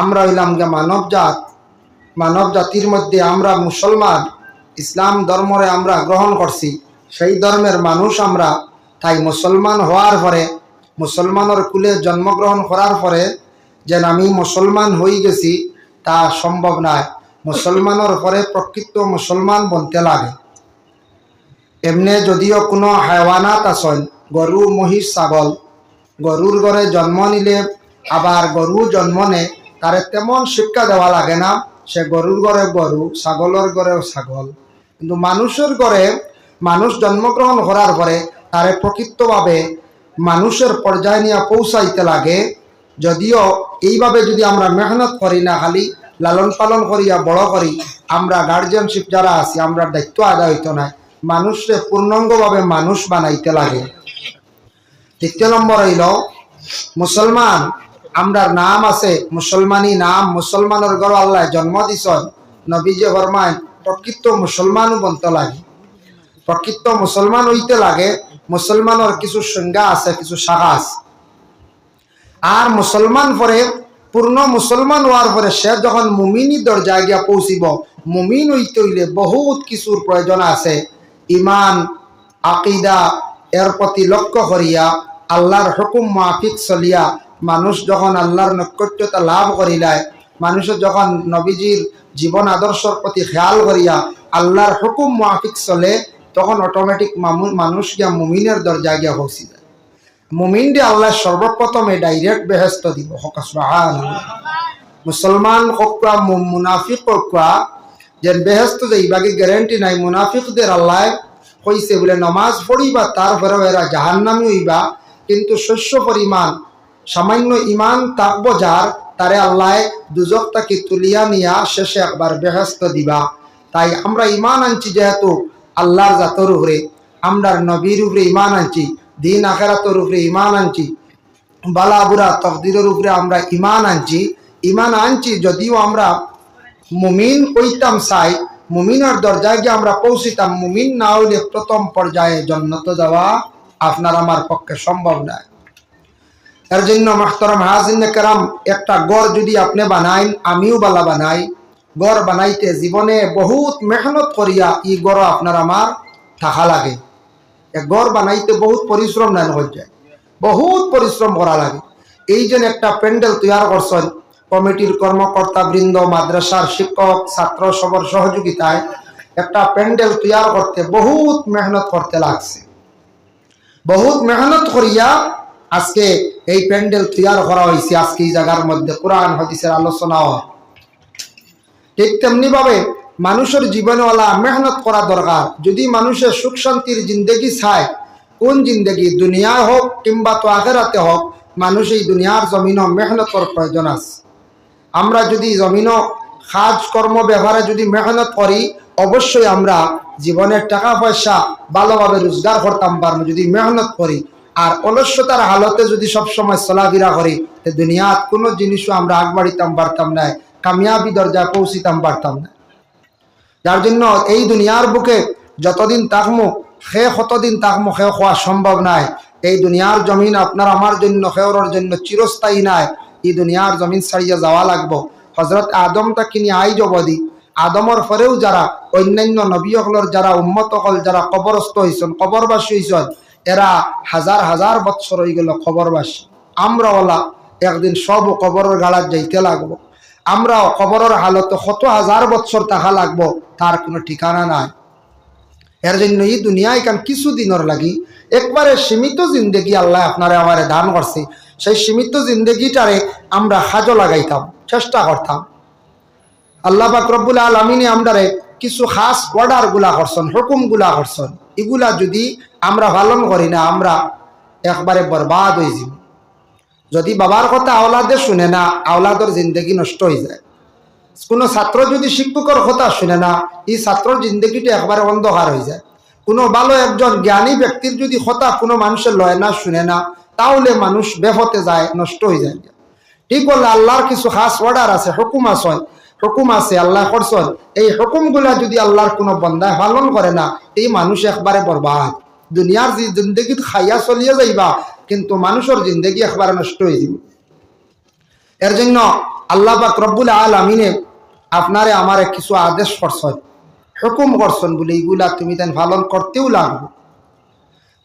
আমরা হইলাম যে মানব জাত মানব জাতির মধ্যে আমরা মুসলমান, ইসলাম ধর্মরে আমরা গ্রহণ করছি। সেই ধর্মের মানুষ আমরা। তাই মুসলমান হওয়ার পরে, মুসলমানের কুলে জন্মগ্রহণ করার পরে যেন আমি মুসলমান হয়ে গেছি, তা সম্ভব নয় মুসলমানের পরে প্রকৃত মুসলমান বলতে লাগে। এমনি যদিও কোনো হায়ওয়ানাত আছেন, গরু, মহিষ, ছাগল, গরুর ঘরে জন্ম নিলে, আবার গরু জন্ম নে তারে তেমন শিক্ষা দেওয়া লাগে না। সে গরুর ঘরে গরু, ছাগলের ঘরেও ছাগল। কিন্তু মানুষের ঘরে মানুষ জন্মগ্রহণ করার পরে তারে প্রকৃতভাবে মানুষের পর্যায়ে নিয়ে পৌঁছাইতে লাগে। যদিও এইভাবে যদি আমরা মেহনত করি না, খালি লালন পালন করিয়া বড় করি, আমরা গার্জিয়ানশিপ যারা আছি, আমরা দায়িত্ব আদায় হইতো না মানুষকে পূর্ণাঙ্গভাবে মানুষ বানাইতে লাগে। তৃতীয় নম্বর হইল, মুসলমান আমরার নাম আছে মুসলমানি নাম, মুসলমানের ঘর আল্লাহ জন্ম দিছন। নবীজে ফরমায়, প্রকৃত মুসলমানও বনতে লাগে। প্রকৃত মুসলমান হইতে লাগে, মুসলমানের কিছু সংজ্ঞা আছে, কিছু শাখা আছে। আর মুসলমান পরে, পূর্ণ মুসলমান হওয়ার পরে সে যখন মুমিনী দরজায় গিয়া পৌঁছিব, মুমিন হইতে হইলে বহুত কিছুর প্রয়োজন আছে। ইমান আকিদা, এর প্রতি লক্ষ্য করিয়া, আল্লাহর হুকুম মাফিক চলিয়া মানুষ যখন আল্লাহর নৈকট্যতা লাভ করিলায় মানুষের যখন নবীজির জীবন আদর্শর প্রতি খেয়াল করিয়া আল্লাহর হুকুম মাফিক চলে, তখন অটোমেটিক মানুষ গিয়া মুমিনের দরজায় গিয়া যায়। মুমিন দিয়ে আল্লাহ সর্বপ্রথমে ডাইরেক্ট বেহেস্ত দিব। মুসলমান হকুয়া মুনাফিক হকুয়া যে বেহেস্ত যে ইবাগে গ্যারেন্টি নাই, মুনাফিকদের আল্লাহ কইছে বলে, নমাজ পড়িবা, তারপরেও এরা জাহান্নামি হইবা। কিন্তু শস্য পরিমাণ সামান্য ইমান তাকব যার, তারে আল্লাহ দুজক তাকে তুলিয়া নিয়া শেষে একবার বেহস্ত দিবা। তাই আমরা ইমান আনছি যেহেতু আল্লাহর জাতর উপরে আমরার নবীর উপরে ইমান আনছি, দিন আখেরাতর উপরে ইমান আনছি, বালা বুড়া তকদিরের উপরে আমরা ইমান আনছি। ইমান আনছি যদিও আমরা মুমিন হইতাম চাই, মুমিনের দরজায় গিয়ে আমরা পৌঁছিতাম, মুমিন না হইলে প্রথম পর্যায়ে জন্নত দেওয়া আপনার আমার পক্ষে সম্ভব নয়। এর জন্য মাহতরম হাজিন কেরাম, একটা গড় যদি আপনি বানাইন, আমিও বালা বানাই। গড় বানাইতে জীবনে বহুত মেহনত করিয়া ই গড় আপনার আমার থাকা লাগে। গড় বানাইতে বহুত পরিশ্রম নেন হয়ে যায়। বহুত পরিশ্রম করা লাগে। এই জন্য একটা প্যান্ডেল তৈরি করছেন, কমিটির কর্মকর্তা বৃন্দ, মাদ্রাসার শিক্ষক, ছাত্র সবর সহযোগিতায় একটা প্যান্ডেল তৈরি করতে বহুত মেহনত করতে লাগছে। বহুত মেহনত করিয়া আজকে এই প্যান্ডেল তৈরি করা হয়েছে, আজকে এই জায়গার মধ্যে কোরআন, হদিসের আলোচনা হয়। ঠিক তেমনি ভাবে মানুষের জীবনওয়ালা মেহনত করা দরকার। যদি মানুষের সুখ শান্তির জিন্দগি চায়, কোন জিন্দগি? দুনিয়ায় হোক কিংবা তো আগেরাতে হোক, মানুষ এই দুনিয়ার জমিনও মেহনতর প্রয়োজন আছে। আমরা যদি জমিনও কাজ, কর্ম, ব্যবহারে যদি মেহনত করি, অবশ্যই আমরা জীবনের টাকা পয়সা ভালোভাবে রোজগার করতাম পারব। যদি মেহনত করি আর অলস্যতার হালতে যদি সবসময় চলাফেরা করি দুনিয়াত কোনো জিনিসও আমরা আগবাড়িতাম, পারতাম না, কামিয়াবি দরজায় পৌঁছিতাম, পারতাম না। যার জন্য এই দুনিয়ার বুকে যতদিন তাকমু সে কতদিন তাকমু সে হওয়া সম্ভব নাই। এই দুনিয়ার জমিন আপনার আমার জন্য সেওর জন্য চিরস্থায়ী নাই। এই দুনিয়ার জমিন ছাড়িয়ে যাওয়া লাগবো। হজরত আদম তাকিনি আই জবদি। আদমর পরেও যারা অন্যান্য নবীসকলের যারা উম্মত হল যারা কবরস্থ হয়েছেন কবরবাসী হয়েছেন এরা হাজার হাজার বৎসর হয়ে গেল খবরবাসী আমরা ওলা একদিন সব কবরের গাড়ার যাইতে লাগবো। আমরা কবরের হালতে কত হাজার বৎসর তাহা লাগবো, তার কোনো ঠিকানা নাই। এর জন্য এই দুনিয়ায় কান কিছুদিনের লাগি একবারে সীমিত জিন্দগি আল্লাহ আপনারে আমারে দান করছে। সেই সীমিত জিন্দগিটারে আমরা হাজো লাগাইতাম, চেষ্টা করতাম। আল্লাহ পাক রব্বুল আলমিনে আমরারে কিছু খাস অর্ডারগুলা করছেন, হুকুমগুলা করছেন। এগুলা যদি আমরা পালন করি না, আমরা একবারে বরবাদ হয়ে যাব যদি বাবার কথা আওলাদে শুনে না, আওলাদর জিন্দগি নষ্ট হয়ে যায়। কোনো ছাত্র যদি শিক্ষকের কথা শুনে না, এই ছাত্রর জিন্দগিটা একবারে অন্ধকার হয়ে যায়। কোনো ভালো একজন জ্ঞানী ব্যক্তির যদি কথা কোনো মানুষের লয় না, শুনে না, তাহলে মানুষ বেফতে যায়, নষ্ট হয়ে যায়। ঠিক বললে আল্লাহর কিছু খাস অর্ডার আছে, হুকুম আছে হুকুম আছে, আল্লাহ করছেন। এই হুকুমগুলা যদি আল্লাহর কোনো বন্দায় পালন করে না, এই মানুষ একবারে বরবাদ। দুনিয়ার যে জিন্দগিত খাইয়া চলিয়ে যাইবা, কিন্তু মানুষের জিন্দগি একবারে নষ্ট হয়ে যাব এর জন্য আল্লাহ পাক রব্বুল আলমিনে আপনারে আমারে কিছু আদেশ করছেন, হুকুম করছেন, বলে এইগুলা তুমি তেন পালন করতেও লাগবো।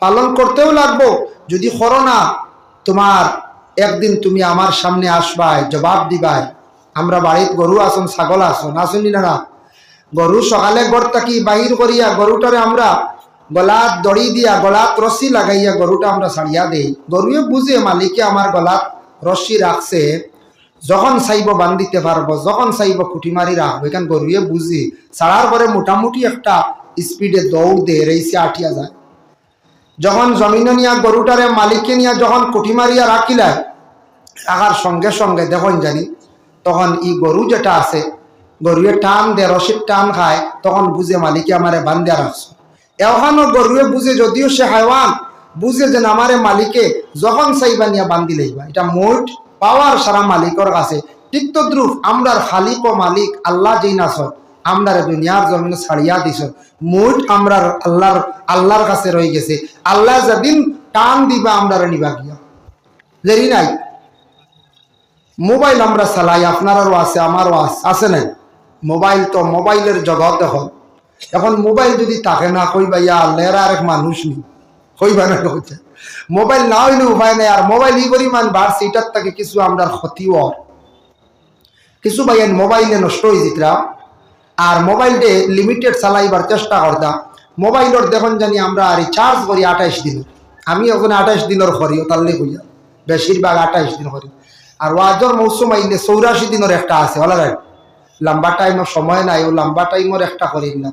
পালন করতেও লাগবো, যদি করো না, তোমার একদিন তুমি আমার সামনে আসবাই, জবাব দিবাই। আমরা বাড়িত গরু আসুন ছাগল আসুন আসুন না গরু সকালে গড় থাকি বাহির করিয়া গরুটারে আমরা গলাত দড়ি দিয়া, গলাত রশি লাগাইয়া গরুটা আমরা ছাড়িয়া দেই। গরুয়ে বুঝে মালিকে আমার গলাত রশি রাখছে যখন চাইব বান্ধিতে পারব যখন চাইব খুঁটি মারি রাখব এখান গরুয়ে বুঝি ছাড়ার পরে মোটামুটি একটা স্পিডে দৌড় দিয়ে রেসে আটিয়া যায় যখন জমিনে নিয়া গরুটারে মালিককে নিয়া যখন কুটি মারিয়া রাখিলায় রাখার সঙ্গে সঙ্গে দেখুন জানি, তখন ই গরু যেটা আছে গরুয়ে টান দে রসিদ টান খায়, তখন বুঝে মালিকে আমারে বান্ধিয়া রাখছো এখানো গরুয়ে বুঝে, যদিও সে হাইওয়ান বুঝে যে আমারে মালিকে যখন চাইবা নিয়া বান্ধি লইবা। এটা মোট পাওয়ার সারা মালিকর কাছে। ঠিক তো দ্রুপ আমরার খালিক মালিক আল্লাহ যেই নাচ আমরার দুনিয়ার জমিনে ছাড়িয়া দিছ মোট আমরার আল্লাহর আল্লাহর কাছে রয়ে গেছে। আল্লাহ যেদিন টান দিবা আমরারে নিবা গিয়া। দেরি নাই। মোবাইল আমরা চালাই আপনারও আছে, আমারও আছে আছে নাই? মোবাইল তো মোবাইলের জগৎ এখন। এখন মোবাইল যদি তাকে না কইবা ইয়া আল্লাহর আর এক মানুষ নি। কইবা না কইছে মোবাইল না হইলে উপায় নাই, আর মোবাইল ই পরিমাণ বাড়ছে, এটার থেকে কিছু আমরা ক্ষতিও হয়। কিছু ভাইয়ের মোবাইলে নষ্ট হয়ে যেতরা, আর মোবাইলটে লিমিটেড চালাইবার চেষ্টা করতাম মোবাইলের দেখুন জানি আমরা রিচার্জ করি আঠাইশ দিন। আমি ওখানে আঠাইশ দিনের করি তাহলে কইয়া বেশিরভাগ আঠাইশ দিন করি। আর ওয়াজর মৌসুম আইলে চৌরাশি দিনের একটা আছে রাইট লম্বা টাইমের সময় নাই, ও লম্বা টাইমের একটা করি না।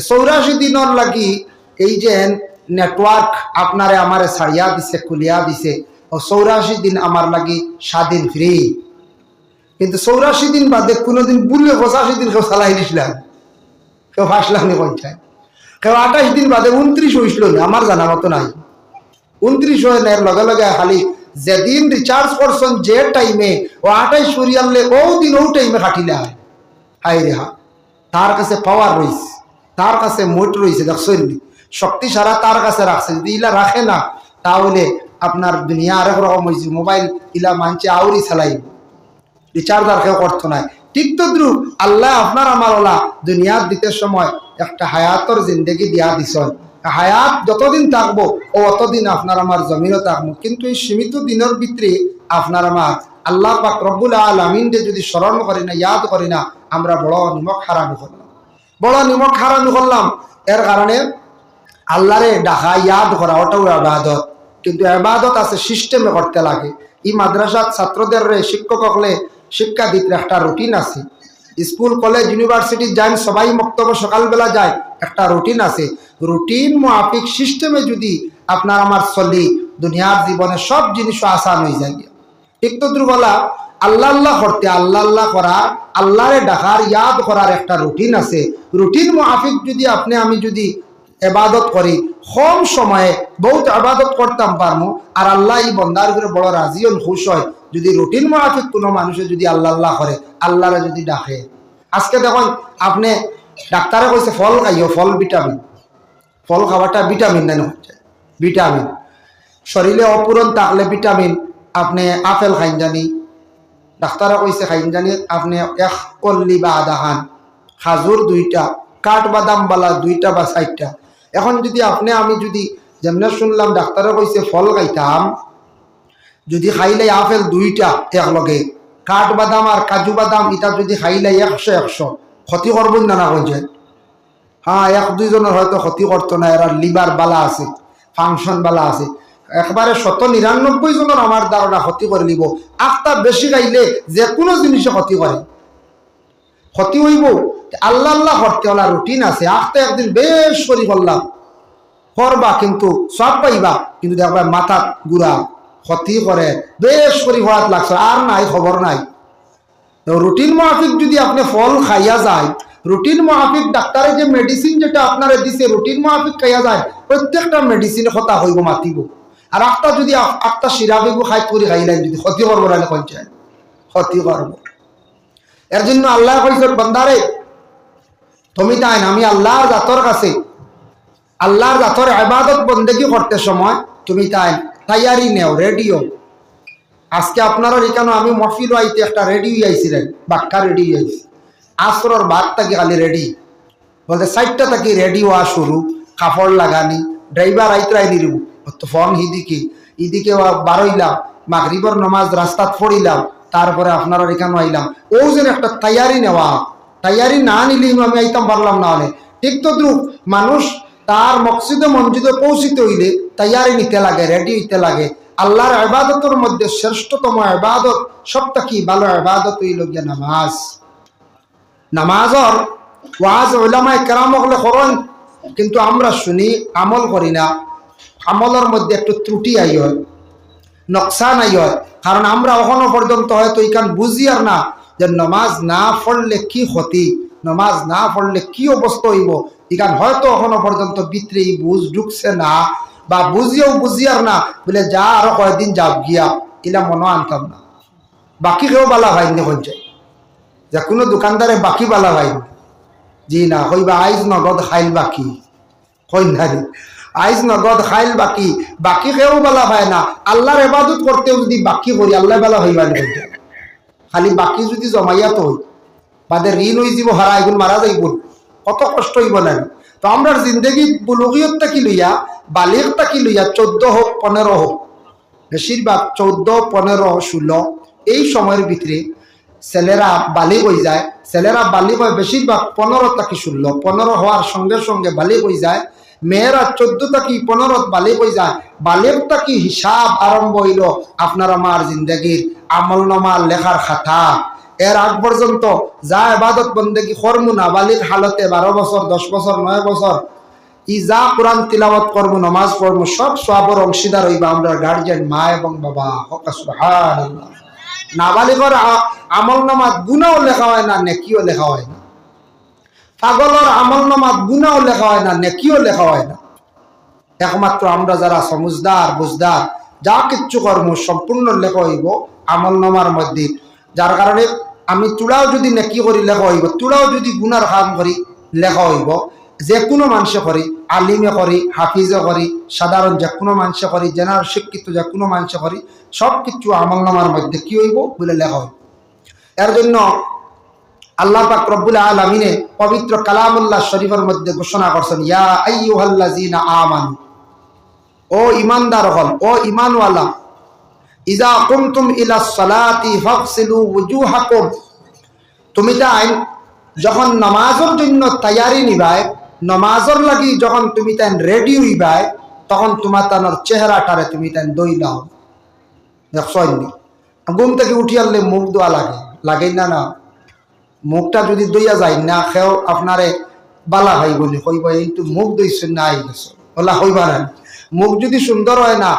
চৌরাশি দিনের লাগি এই যে নেটওয়ার্ক আপনারে আমারে ছাড়িয়া দিছে, খুলিয়া দিছে। ও চৌরাশি দিন আমার লাগি স্বাধীন ফ্রি কিন্তু চৌরাশি দিন বাদে কোনোদিন বুললে পঁচাশি দিন কেউ চালাই দিছিলাম কেউ ফাঁসলাম নি কেউ আঠাশ দিন বাদে উনত্রিশ হয়েছিল না আমার জানা মতো নাই। উনত্রিশ হয়ে নেয় লগে লগে খালি যেদিন রিচার্জ করছেন যে টাইমে ও আঠাইশ সরিয়ালে ও দিন ও টাইমে কাটিলে হয় হাই রে হা তার কাছে পাওয়ার রয়েছে তার কাছে মোট রয়েছে, দেখছেন? শক্তি সারা তার কাছে রাখছে। যদি ইলা রাখে না, তাহলে আপনার দুনিয়া আরেক রকম হয়েছে মোবাইল ইলা মানছে, আউরি চালাইব রিচার্জ আর কেউ করতো না। ঠিক তো দ্রুপ আল্লাহ আপনার আমার ওলা দুনিয়ার দিতে সময় একটা হায়াতর জিন্দগি দিয়া দিছন। হায়াত যতদিন থাকব, ও অতদিন আপনার আমার জমিনও থাকব। কিন্তু এই সীমিত দিনের ভিতরে আপনার আমার আল্লাহ পাক রব্বুল আলমিনকে যদি স্মরণ করি না, ইয়াদ করি না, আমরা বড় নিমক হারামি করলাম বড় নিমক হারামি করলাম। এর কারণে আল্লাহরে ডাকা ইয়াদ করা ওটাও আবাদত কিন্তু আবাদত আছে সিস্টেমে করতে লাগে। এই মাদ্রাসার ছাত্রদের শিক্ষক হলে শিক্ষা দিতে একটা রুটিন আছে। স্কুল কলেজ ইউনিভার্সিটি যান সবাই বক্তব্য সকালবেলা যায়, একটা রুটিন আছে। রুটিন মাফিক সিস্টেমে যদি আপনার আমার চলি, দুনিয়ার জীবনে সব জিনিস আসান হয়ে যায়। ঠিক তো দুর্বলা? আল্লাহ আল্লাহ করতে আল্লাহ আল্লাহ করা, আল্লাহরে ডাকার, ইয়াদ করার একটা রুটিন আছে। রুটিন মাফিক যদি আপনি, আমি যদি এবাদত করি, কম সময়ে বহুত আবাদত করতাম পারমু, আর আল্লাহ এই বন্দার উপরে বড় রাজি খুশ হয়। যদি রুটিন মাফিক কোনো মানুষে যদি আল্লাহ আল্লাহ করে, আল্লাহরে যদি ডাকে। আজকে দেখুন, আপনি ডাক্তারে কইছে, ফল খাইও, ফল ভিটামিন। ফল খাওয়াটা ভিটামিন নেন হচ্ছে, ভিটামিন। শরীরে অপূরণ থাকলে ভিটামিন, আপনি আপেল খাইন জানি ডাক্তারে কইছে খাইন জানি আপনি এক কল্লি বা আধা খান খাজুর দুইটা, কাঠ বাদাম বালা দুইটা বা চারটা। এখন যদি আপনি, আমি যদি যেমনে শুনলাম, ডাক্তারে কইছে, ফল খাইতাম। যদি খাইলে আপেল দুইটা একলগে, কাঠ বাদাম আর কাজু বাদাম এটা যদি খাইলে একশো একশো। ক্ষতি করবেন না না কইছে হ্যাঁ এক দুইজনের হয়তো ক্ষতি করতো না, এরা লিভার বালা আছে ফাংশন বালা আছে। একবারে শত নিরানব্বই জনের আমার ধারণা ক্ষতি করে নিব। আখটা বেশি খাইলে যে কোনো জিনিসে ক্ষতি করে ক্ষতি হইব। আল্লাহ আল্লাহ করতে হলা রুটিন আছে। আখটা একদিন বেশ করি করলাম করবা কিন্তু সব পাইবা। কিন্তু দেখবা মাথা গুড়া। ক্ষতি করে বেশ করি হওয়াত লাগছে। আর নাই খবর নাই। রুটিন মাফিক যদি আপনি ফল খাইয়া যায় রুটিন মাফিক ডাক্তারে যে মেডিসিন যেটা আপনারা দিছে রুটিন মাফিক খাইয়া যায় প্রত্যেকটা মেডিসিনে কথা হইব মাতিব। আর একটা যদি একটা সিরাবিগু খাই করে খাইলেন যদি, ক্ষতি করব নাহলে পঞ্চায়েত ক্ষতি করব। এর জন্য আল্লাহ কইছে বন্দারে, তুমি তাই আমি আল্লাহর জাতর কাছে, আল্লাহর জাতর আবাদত বন্দেগি করতে সময় তুমি তাই তাইয়ারি নেও রেডিও আজকে আপনারা এখানে আমি মফিল আইতে একটা রেডি আইছিলেন বাক্কা রেডি আইছি। আসরর বাদ থাকি খালি রেডি? বলতে সাইডটা থাকি রেডি হওয়া শুরু, কাপড় লাগানি, ড্রাইভার আইতরাই নিরু তো ফোন হিদিকে ইদিকে বারইলাম, মাগরিবর নমাজ রাস্তাত পড়িলাম, তারপরে আপনারা এখানে আইলাম। ও যেন একটা তৈয়ারি নেওয়া তৈয়ারি না নিলে আমি আইতাম পারলাম না হলে। ঠিক তো দ্রুপ মানুষ তার মকসিদে মসজিদে পৌঁছিতে হইলে তৈয়ারি নিতে লাগে রেডি হইতে লাগে। আল্লাহর আবাদতের মধ্যে শ্রেষ্ঠতম আবাদত সবটা কি? ভালো আবাদত হইল গিয়া নামাজ। নামাজর ওয়াজ ওলামায় কেরাম হলে করেন, কিন্তু আমরা শুনি, আমল করি না। আমলের মধ্যে একটু ত্রুটি আই হয় নকশা নাই হয়। কারণ আমরা এখনও পর্যন্ত হয়তো এখান বুঝি আর না যে নমাজ না পড়লে কি ক্ষতি, নমাজ না পড়লে কি অবস্থা হইব। এখান হয়তো এখনও পর্যন্ত এই বুঝ ঢুকছে না বা বুঝিয়েও বুঝিয়ার না, বলে যা আরও কয়েকদিন যাও গিয়া, এলা মনে আনতাম না। বাকি কেউ বালা ভাইনি যায় যে কোনো দোকানদারে বাকি বালা ভাইনি জি না হইবা আইজ নগদ খাইল বাকি। হই না রে। আইজ নগদ খাইল বাকি বাকি কেউ বলা হয় না। আল্লাহর এবাদত করতেও যদি বাকি করি আল্লাহ বেলা হইবা। খালি বাকি যদি জমাইয়া তো বাদে ঋণ হয়ে যাব হারা এগুন মারা যাইব কত কষ্ট হইব না তো আমরা জিন্দগি বুলুগিয়ত তাকি লইয়া বালিক তাকি লইয়া চোদ্দ হোক পনেরো হোক বেশিরভাগ চৌদ্দ পনেরো ষোলো এই সময়ের ভিতরে ছেলেরা বালিক হয়ে যায়। ছেলেরা বালিক হয় বেশিরভাগ পনেরো থাকি ষোলো পনেরো হওয়ার সঙ্গে সঙ্গে বালিক হয়ে যায়। মেয়েরা চোদ্দ থাকি পনেরো বালিক হয়ে যায়। বালিক থাকি হিসাব আরম্ভ হইল। আপনার আমার জিন্দগির আমল নমাল লেখার খাতা। এর আগ পর্যন্ত যা এবাদত বন্দেগি কর্মু না বালিক হালতে বারো বছর দশ বছর নয় বছর ই যা কোরআন তিলাওয়াত করব নমাজ পড়ব সব সবর অংশীদার হইবা আমরা গার্জিয়ান মা এবং বাবা। নাবালিগর আমল নামাত গুণাও লেখা হয় না, নেকিও লেখা হয় না। পাগলর আমল নামাত গুণাও লেখা হয় না, নেকিও লেখা হয় না। একমাত্র আমরা যারা সমুজদার বুঝদার যা কিচ্ছু কর্ম সম্পূর্ণ লেখা হইব আমল নামার মধ্যে। যার কারণে আমি তুলাও যদি নেকি করি লেখা হইব তুলাও যদি গুণার কাম করি লেখা হইব যে কোনো মানুষে করি, আলিমে করি, হাফিজে করি, সাধারণ যে কোনো মানুষে করি জেনার শিক্ষিত যে কোনো মানুষে করি সব কিছু আমল নামার মধ্যে কি হইব বলে লেখা হইব। এর জন্য আল্লাহ পাক রব্বুল আলামিনে পবিত্র কালামুল্লাহ শরীফের মধ্যে ঘোষণা করছেন, ইয়া আইয়ুহাল্লাযীনা আমানু। ও ইমানদার হল, ও ইমানওয়ালা ইজা কুমতুম ইলা সালাতি ফাগসিলু ওয়ুজুহাকুম তুমি তাই যখন নামাজের জন্য তৈয়ারি নিবাই নামাজের লাগি যখন তুমি তাই রেডি হইবাই তখন তোমার তানোর চেহারাটারে তুমি তাই দই দাও দেখছনি ঘুম থেকে উঠি আনলে মুখ দোয়া লাগে লাগে না না? মুখটা যদি দইয়া যায়, না খেও, আপনারে বালা হয় বলি কইব এইটু মুখ দইছে না আই গেছে। ওলা হইবা না। মুখ যদি সুন্দর হয় না,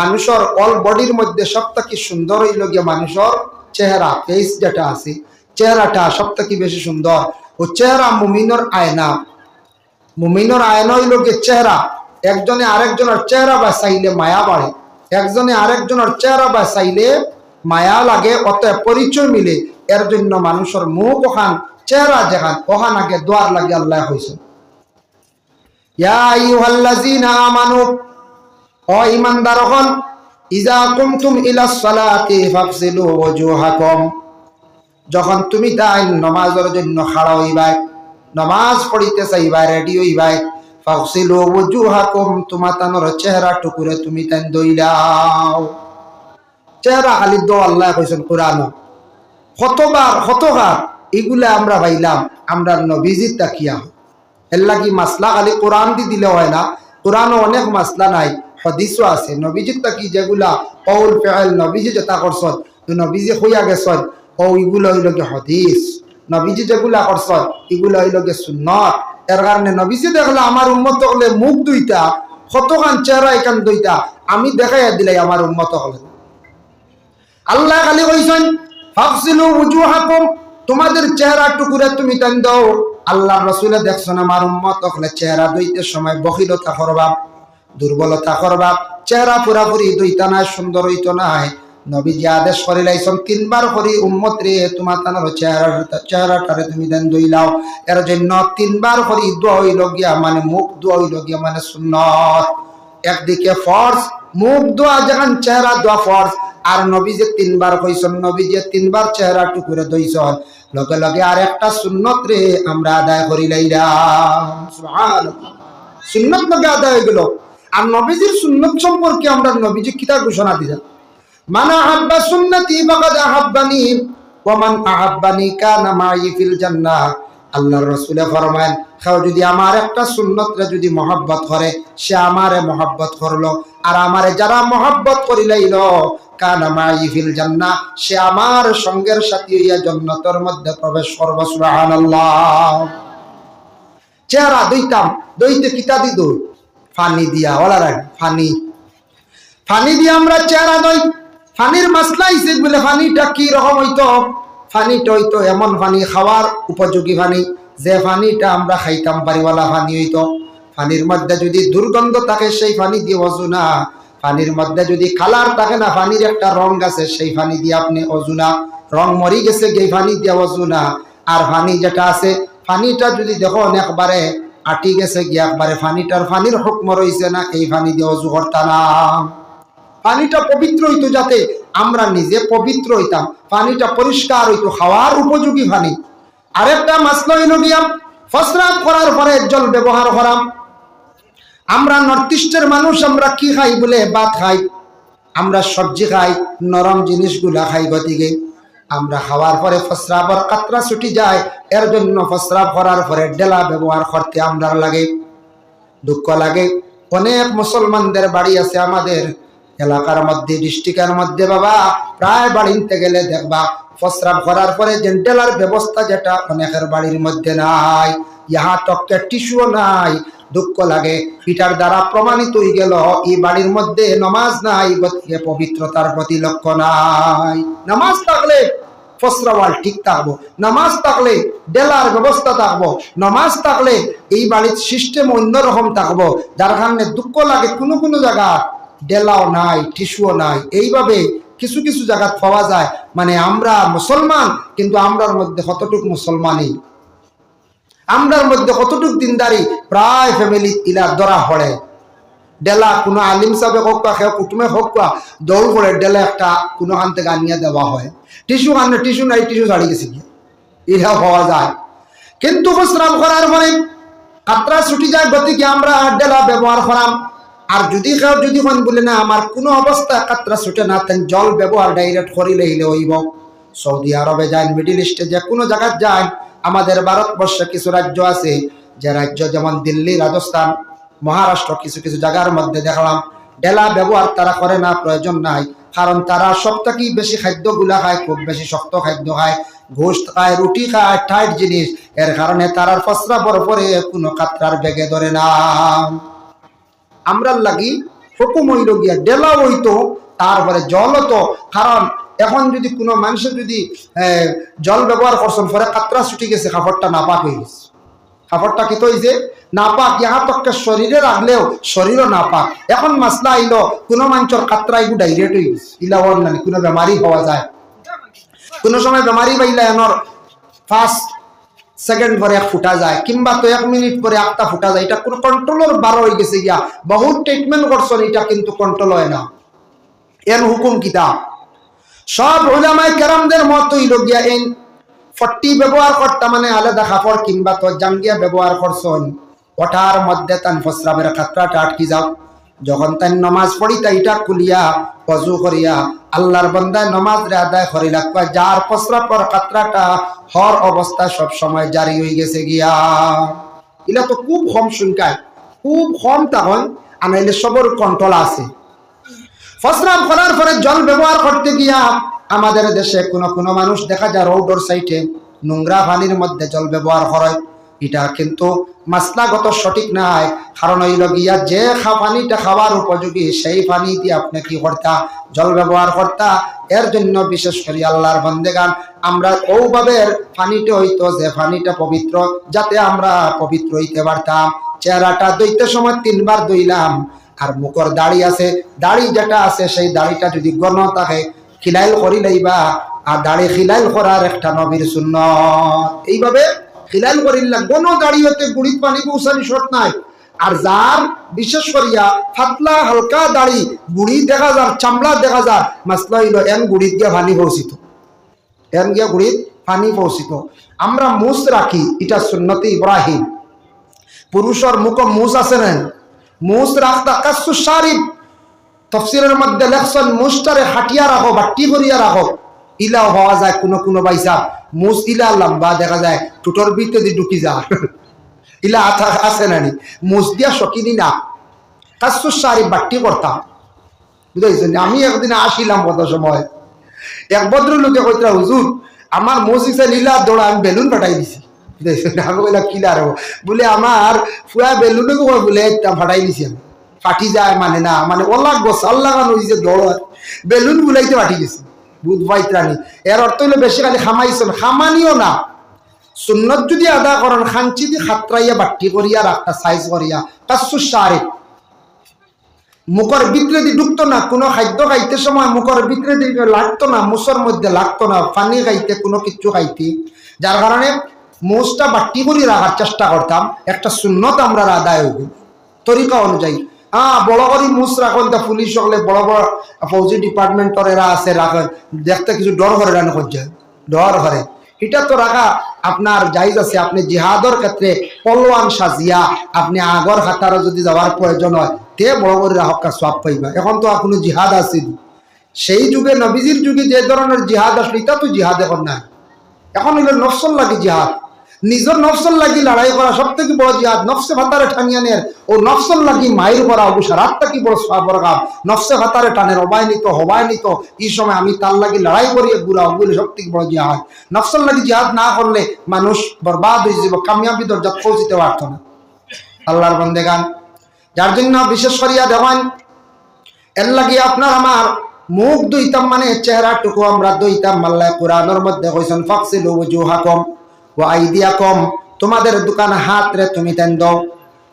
মানুষের অল বডির মধ্যে সবটা কি সুন্দর হইল গিয়া মানুষের চেহারা ফেস যেটা আছে, চেহারাটা সবটা কি বেশি সুন্দর। ও চেহারা মুমিনর আয়না। মুমিনর আয়না হইল গিয়ে চেহারা। একজনে আরেকজনের চেহারা বাঁচাইলে মায়া বাড়ে। একজনে আরেকজনের চেহারা বাঁচাইলে মায়া লাগে, অতএব পরিচয় মিলে। এর জন্য মানুষের মুখ ওখান, চেহারা যেখান, ওখান আগে দোয়ার লাগে আল্লাহ হয়েছে যখন তুমি তাই নমাজের জন্য খাড়া হইবাই, নমাজ পড়িতে চাইবাই, রেডি হইবাই, ফাগসিলু ওজুহাকুম, তোমার তানোর চেহারা টুকুরে তুমি তাই দইলাও চেহারা খালি দো আল্লাহ কইছেন কোরআন। কতবার কতবার এগুলা আমরা ভাইলাম, আমরা নবীজির তাকিয়া। এর লাগি মাসলা খালি কোরআন দি দিলে হয় না, কোরআনও অনেক মাসলা নাই, হদিসও আছে। নবীজির তাকি যেগুলা কৌল ফেল নবীজি যেটা করছন তো নবীজি হইয়া গেছন ও ইগুলো হইল গে হদিস? নবীজি যেগুলা করছন এগুলো হইল গে সুন্নত। এর কারণে নবীজি দেখলে আমার উন্মত হলে মুখ দুইটা, কতখান চেহারা এখান দুইটা, আমি দেখাইয়া দিলাই আমার উন্মত হলে আল্লাহ খালি কইছেন তোমাদের চেহারা টুকুরে তুমি তেন দাও। আল্লাহ রসুলে দেখছেন আমার উম্মত? হলে চেহারা দইতে সময় বহিলতা করবা দুর্বলতা করবা চেহারা পুরাপুরি দইতা নাই, সুন্দর হইতো নাই। নবীজি আদেশ করে লাইছেন তিনবার করি, উম্মত রে, তোমার তানোর চেহারা চেহারাটারে তুমি দেন দইলাও এর জন্য তিনবার করি, দোয়া হইল গিয়া মানে মুখ দোয়া হইল গিয়া মানে সুন্নত। একদিকে ফর্স মুখ দোয়া যেখান চেহারা দোয়া ফর্স আর নবী যে তিনবার কইছেন নবী যে তিনবার চেহারা টুকুরে দইছেন লগে লগে আর একটা সুন্নত রে আমরা আদায় করি লাইলাম সুন্নত লগে আদায় হয়ে গেল? আর নবীজির সুন্নত সম্পর্কে আমরা নবীজি কিতা ঘোষণা দিলাম মান আহাব্বা সুন্নতি ফাকাদ আহাব্বানি, ওয়া মান আহাব্বানি কানা মাই ফিল জান্নাহ। আল্লাহর রাসূলে ফরমায়েন কেউ যদি আমার একটা সুন্নতরে যদি মহব্বত করে, সে আমারে মহব্বত করল। আর আমারে যারা মহব্বত করিলাইল সে আমার সঙ্গের সাথী মধ্যে প্রবেশ করবে চেহারা দইতাম দইতে কিতা দি ফানি দিয়া, ওলা ফানি। ফানি দিয়ে আমরা চেহারা দই। ফানির মাসলা হিসেবে বলে ফানিটা কি রকম হইতো? ফানিটা হইতো এমন ফানি খাওয়ার উপযোগী ফানি। যে ফানিটা আমরা খাইতাম, বাড়িওয়ালা ফানি হইতো। ফানির মধ্যে যদি দুর্গন্ধ থাকে, সেই ফানি দিয়ে অজু না। পানির মধ্যে যদি কালার থাকে না পানির একটা রং আছে, সেই পানি দিয়ে আপনি অজু না। রং মরি গেছে এই পানি দিয়ে অজু না। আর পানি যেটা আছে পানিটা যদি দেখো একবারে আটি গেছে গিয়ে, একবারে পানিটার পানির হুকম রইছে না, এই পানি দিয়ে অজু করতাম না। পানিটা পবিত্র হইতো যাতে আমরা নিজে পবিত্র হইতাম, পানিটা পরিষ্কার হইতো, খাওয়ার উপযোগী পানি। আরেকটা মাসলা হইল গিয়া ফসরাত করার পরে জল ব্যবহার করাম। আমরা নর্থ ইস্টের মানুষ, আমরা কি খাই বলে? ভাত খাই। আমরা সবজি খাই, নরম জিনিসগুলা খাই গতিকে। আমরা খাওয়ার পরে ফসরাবর কাতরা ছুটি যায়, এর জন্য ফসরাব করার পরে ডেলা ব্যবহার করতে আমরা লাগে। দুঃখ লাগে। অনেক মুসলমানদের বাড়ি আছে আমাদের। এলাকার মধ্যে, ডিস্ট্রিক্টের মধ্যে বাবা, প্রায় বাড়িতে গেলে দেখবা ফসরাব করার পরে জেন্টেলার ব্যবস্থা যেটা অনেকের বাড়ির মধ্যে নাই, ইহা তককে টিস্যুও নাই, দুঃখ লাগে। পিটার দ্বারা প্রমাণিত হয়ে গেল, এই বাড়ির মধ্যে নমাজ নাই, গতিকে পবিত্রতার প্রতি লক্ষ্য নাই। নামাজ থাকলে ফসরাওয়াল ঠিক থাকব, নামাজ থাকলে ডেলার ব্যবস্থা থাকব, নামাজ থাকলে এই বাড়ির সিস্টেম অন্যরকম থাকব, যার কারণে দুঃখ লাগে কোনো কোনো জায়গা ডেলাও নাই, টিস্যুও নাই। এইভাবে কিছু কিছু জায়গা পাওয়া যায়। মানে আমরা মুসলমান, কিন্তু আমরার মধ্যে কতটুকু মুসলমানই আমরার মধ্যে কতটুক দিনদারি? প্রায় ফ্যামিলি ইলার ধরা হড়ে ডেলা কোনো আলিম সাহেব হোক বা কেউ কুটুমে হোক বা দৌড় করে ডেলা একটা কোনো খান থেকে আনিয়ে দেওয়া হয়। টিস্যু আনলে টিস্যু নাই, টিস্যু ছাড়ি গেছে গিয়ে। ইহা হওয়া যায়। কিন্তু বিশ্রাম করার পরে কাতরা ছুটি যায়, গতিকে আমরা ডেলা ব্যবহার করাম আর যদি কেউ যদি কোন বলে না, আমার কোনো অবস্থা কাতরা ছুটে না, তেন জল ব্যবহার ডাইরেক্ট করিলে হইলে হইব। সৌদি আরবে যান, মিডিল ইস্টে যে কোনো জায়গায় যান, আমাদের ভারতবর্ষে কিছু রাজ্য আছে, যে রাজ্য যেমন দিল্লি, রাজস্থান, মহারাষ্ট্র, কিছু কিছু জায়গার মধ্যে দেখলাম, ডেলা ব্যবহার তারা করে না, প্রয়োজন নাই। কারণ তারা সব থেকেই বেশি খাদ্যগুলা খায়, খুব বেশি শক্ত খাদ্য খায়, ঘোষ খায়, রুটি খায় টাইট জিনিস। এর কারণে তারার ফসরা পরে কোনো কাতরার বেগে ধরে না। আমরার লাগি হুকুম হইল গিয়া ডেলা হইতো, তারপরে জল হতো। কারণ এখন যদি কোনো মানুষের যদি জল ব্যবহার করছেন, পরে কাতরা ছুটি গেছে, কাপড়টা নাপাক হয়ে গেছে। কাপড়টা কি তৈছে নাপাক, ইহা তককে শরীরে রাখলেও শরীরও নাপাক। এখন মাসলা আইলো, কোনো মানুষের কাতরা এগু ডাইরেক্ট হয়ে গেছে। ইলা নানি কোনো বেমারি হওয়া যায়। কোনো সময় বেমারি পাইলে এনর ফার্স্ট সেকেন্ড পরে এক ফুটা যায়, কিংবা তো এক মিনিট পরে একটা ফুটা যায়, এটা কোনো কন্ট্রোলের বার হয়ে গেছে গিয়া, বহুত ট্রিটমেন্ট করছেন, এটা কিন্তু কন্ট্রোল হয় না। এর হুকুম কিতাব সব ওলামাই কেরামদের মত হইল গিয়া, এই ফট্টি ব্যবহার করতা মানে আলাদা কাপড় কিংবা তো জাঙ্গিয়া ব্যবহার করছেন। ওটার মধ্যে তান ফসরাবের খাতরাটা আটকি যাও যখন তাই নমাজ পড়ি, তাই এটা কুলিয়া অজু করিয়া, আল্লাহর বন্দায় নমাজ রে আদায় করি রাখবা। যার ফসরাপর কাতরাটা, হর অবস্থা সব সময় জারি হয়ে গেছে গিয়া। এগুলা তো খুব কম সংখ্যায়। খুব কম তখন আনাইলে সবর কন্ট্রোল আছে। ফসরাম করার পরে জল ব্যবহার করতে গিয়া, আমাদের দেশে কোনো কোনো মানুষ দেখা যায় রোডর সাইডে নোংরা পানির মধ্যে জল ব্যবহার করে। এটা কিন্তু মাসলাগত সঠিক নাই। কারণ হইল গিয়া যে খা পানিটা খাওয়ার উপযোগী, সেই পানি দিয়ে আপনি কি করতা? জল ব্যবহার করতা? এর জন্য বিশেষ করে আল্লাহর বন্দেগান। আমরা ওভাবে পানিটা হইতো যে পানিটা পবিত্র, যাতে আমরা পবিত্র হইতে পারতাম। চেহারাটা দইতে সময় তিনবার দইলাম আর মুখর দাড়ি আছে। দাড়ি যেটা আছে, সেই দাড়িটা যদি গণ থাকে, খিলাইল করি লইবা আর দাড়ি খিলাইল করার একটা নবীর শূন্য এইভাবে খিলাইল করিল্লা গণ দাড়ি হতে গুড়িত পানি পৌঁছানি শর্ত নাই। আর যার, বিশেষ করিয়া ফাতলা হালকা দাড়ি, গুড়ি দেখা যার, চামড়া দেখা যার মাসলা হইল এন গুড়িত গিয়া পানি পৌঁছিত। এন গিয়া গুড়িত পানি পৌঁছিত। আমরা মুস রাখি, এটা সুন্নতি ইব্রাহিম। পুরুষের মুখ মুস আছে না মুস রাখতা কাসু শারিফ তফসিরের মধ্যে লেখছেন মুসটারে হাটিয়া রাখো বা টি করিয়া রাখো। ইলাও হওয়া যায়, কোনো কোনো পয়সা। মুস ইলা লম্বা দেখা যায় টুটোর ভিতরে ঢুকি যা ইলা আথা আছে নানি মুস দিয়া শকিনি না। কাসু শারিফ বাট্টি করতাম বুঝাইছেন আমি একদিন আসিলাম কত সময়। এক ভদ্রলোকে কইতরা হুজুর আমার মুস ইসে লীলা দৌড়া আমি বেলুন ফাটাই দিছি। আমি কইলাম কিলা রে বলে আমার ফুয়া বেলুনে বলে ফাটাই দিছি আমি। ফাটি যায় মানে না মানে ওলাগ গছ আল্লাহ হইছে দৌড় বেলুন বুলাইতে ফাটি গেছে বুধ এর অর্থ হইল খামাইছেন খামানিও না। সুন্নত যদি আদা করেন, খাঞ্চি দি বাট্টি করিয়া রাখটা সাইজ করিয়া, কাসু সারে। মুখর ভিতরে দি ঢুকতো না, কোনো খাদ্য খাইতে সময় মুখর ভিতরে দি লাগতো না, মুসর মধ্যে লাগতো না, পানি খাইতে, কোনো কিছু খাইতে। যার কারণে মুসটা বাট্টি করে রাখার চেষ্টা করতাম। একটা সুন্নত আমরা আদায় হইব। তরিকা অনুযায়ী। হ্যাঁ বড় মুস তা পুলিশ সকলে বড় বড় ফৌজি ডিপার্টমেন্টর এরা আছে রাখেন দেখতে কিছু ডর রান করছে ডর এটা তো রাখা আপনার আছে, আপনি জিহাদর ক্ষেত্রে পলোয়ান সাজিয়া, আপনি আগর খাতারও যদি যাওয়ার প্রয়োজন হয়, তে বড় করে রাহকা সব পাইবা। এখন তো এখনও জিহাদ আছে সেই যুগে নবীজির যুগে যে ধরনের জিহাদ আসলো এটা তো জিহাদ এখন নাই। এখন হইল নফসল লাগে জিহাদ। নিজের নফসল লাগি লড়াই করা সব থেকে বড় জিহাদ। নফসে ভাতারে টানিয়ে নেয় ও নফসল লাগি মায়ের করা অবশ্য রাতটা কি বড় সবর নফসে ভাতারে টানের হবাই নিত হবাই নিত এই সময় আমি তার লাগি লড়াই করিয়ে বুড়া ওগুলি সব থেকে বড় জিহাদ। নফসল লাগি জিহাদ না করলে মানুষ বরবাদ হয়ে যাব কামিয়াবি দরজা পৌঁছিতে পারতো না। আল্লাহর বন্দে গান যার জন্য বিশেষ করিয়া দেওয়ান, এর লাগি আপনার আমার মুখ দুইতাম মানে চেহারাটুকু আমরা দুইতাম। মাল্লায় কোরআনের মধ্যে কইছেন ফাকসিলু ওজুহাকুম। ও কম তোমাদের দোকান হাত রে তুমি তেন দাও।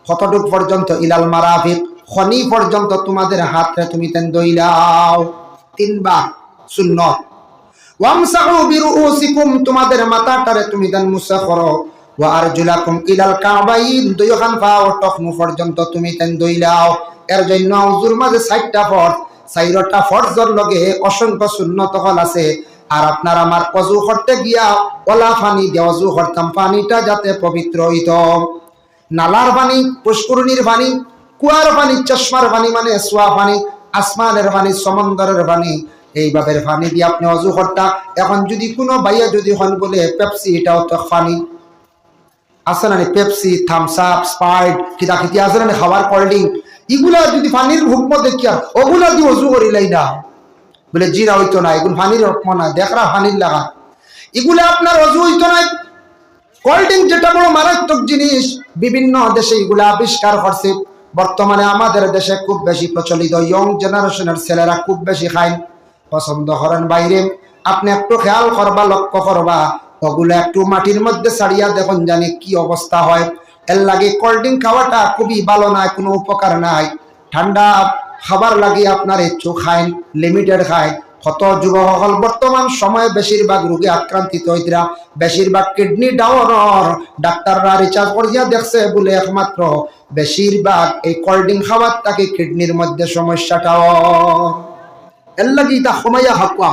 কতটুক পর্যন্ত ইলাল মারাফিক, খনি পর্যন্ত তোমাদের হাত রে তুমি তেন দইলাও। তিনবার সুন্নত। ওয়ামসাহু বিরুউসিকুম, তোমাদের মাথাটারে তুমি তেন মুসা করো। ওয়া আরজুলাকুম ইলাল কাবাইন, দুইখান পাও টকমু পর্যন্ত তুমি তেন দইলাও। এর জন্য উজুর মাঝে সাইটটা ফর সাইরটা ফরজর লগে অসংখ্য সুন্নত হল আছে। আর আপনার আমার অজু করতে গিয়া ওলা পানি দিয়ে অজু করতাম পানিটা যাতে পবিত্র হইত। নালার পানি, পুষ্করণীর পানি, কুয়ার পানি, চশমার পানি মানে সোয়া পানি, আসমানের পানি, সমন্দরের পানি এইভাবে পানি দিয়ে আপনি অজু করতা এখন যদি কোনো ভাইয়া যদি হন বলে পেপসি, এটাও তো পানি আছে না পেপসি থামস আপ স্পাইট কিতা খিতি আছে না খাবার কোল্ড ড্রিঙ্ক এগুলা যদি পানির হুকম দেখিয়া, ওগুলা দিয়ে অজু করিলাই না। বলে জিরা হইতো না, এগুলো পানির হুকম না, দেখরা পানির লাগা। এগুলো আপনার অজু হইতো না। কোল্ড ড্রিঙ্ক যেটা বড় মারাত্মক জিনিস, বিভিন্ন দেশে এগুলা আবিষ্কার করছে। বর্তমানে আমাদের দেশে খুব বেশি প্রচলিত ইয়ং জেনারেশনের ছেলেরা খুব বেশি খায়। পছন্দ করেন বাইরে। আপনি একটু খেয়াল করবা, লক্ষ্য করবা। ওগুলো একটু মাটির মধ্যে ছাড়িয়া দেখুন জানি কি অবস্থা হয়। এর লাগে কোল্ড ড্রিঙ্ক খাওয়াটা খুবই ভালো নাই কোনো উপকার নাই। ঠান্ডা খাবার লাগে আপনার একটু খায় লিমিটেড খায় কত যুবকসকল, বর্তমান সময়ে বেশিরভাগ রোগে আক্রান্তিত হইতরা। বেশিরভাগ কিডনি ডাউনর ডাক্তাররা রিচার্জ করিয়া দেখছে বলে একমাত্র। বেশিরভাগ এই কোল্ড ড্রিঙ্ক খাবার তাকে কিডনির মধ্যে সমস্যাটাও এর লাগি তা সময়য়া হাকুয়া।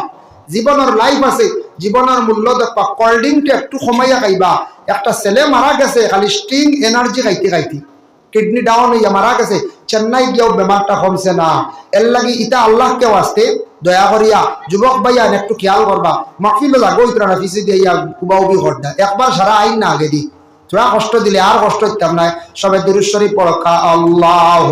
জীবনের লাইফ আছে জীবনের মূল্য দেখবা। কোল্ড ড্রিঙ্কটা একটু সময়য়া খাইবা। একটা ছেলে মারা গেছে, খালি স্টিং এনার্জি খাইতে খাইতে। কিডনি ডাউন হইয়া মারা গেছে। চেন্নাই গিয়েও বেমারটা কমছে না। এর লাগি ইটা আল্লাহকে আসতে দয়া করিয়া যুবক ভাইয়া একটু খেয়াল করবা মাহফিল লাগো ইতরা না ফিসি দিয়া কুবাউবি উবি ঘরটা একবার সারা আইন না আগে দি তোরা কষ্ট দিলে আর কষ্ট দিতাম না সবাই দুরুশ্বরী পড়কা আল্লাহ